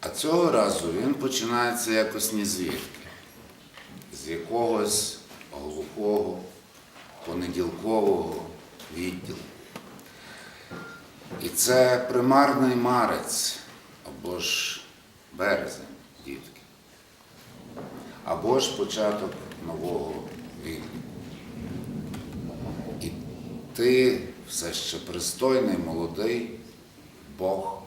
А цього разу він починається якось ні звідки, з якогось глухого, понеділкового відділу. І це примарний марець або ж березень, дітки, або ж початок нового віку. І ти все ще пристойний, молодий Бог.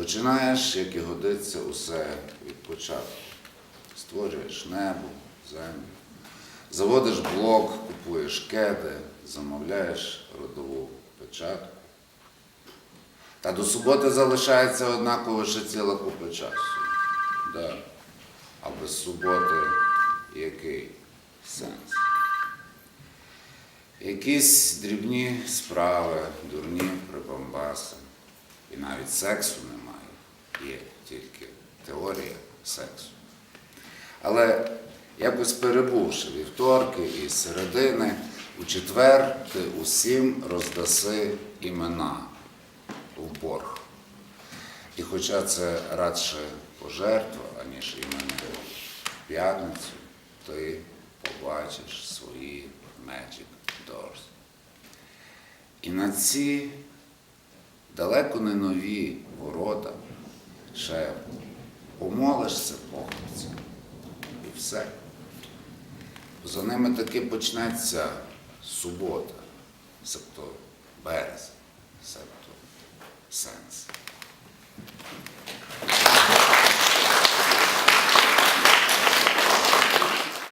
Починаєш, як і годиться, усе від початку. Створюєш небо, землю, заводиш блок, купуєш кеди, замовляєш родову печатку. Та до суботи залишається однаково ще ціла купа часу. Да. А без суботи який сенс? Якісь дрібні справи, дурні прибамбаси. І навіть сексу немає, є тільки теорія сексу. Але якось перебувши вівторки і середини, у четвер ти усім роздаси імена в борг. І хоча це радше пожертва, аніж імена в п'ятницю, ти побачиш свої Magic Doors. І на ці далеко не нові ворота, ще помолишся похопця. І все. За ними таки почнеться субота, себто березень, себто сенс.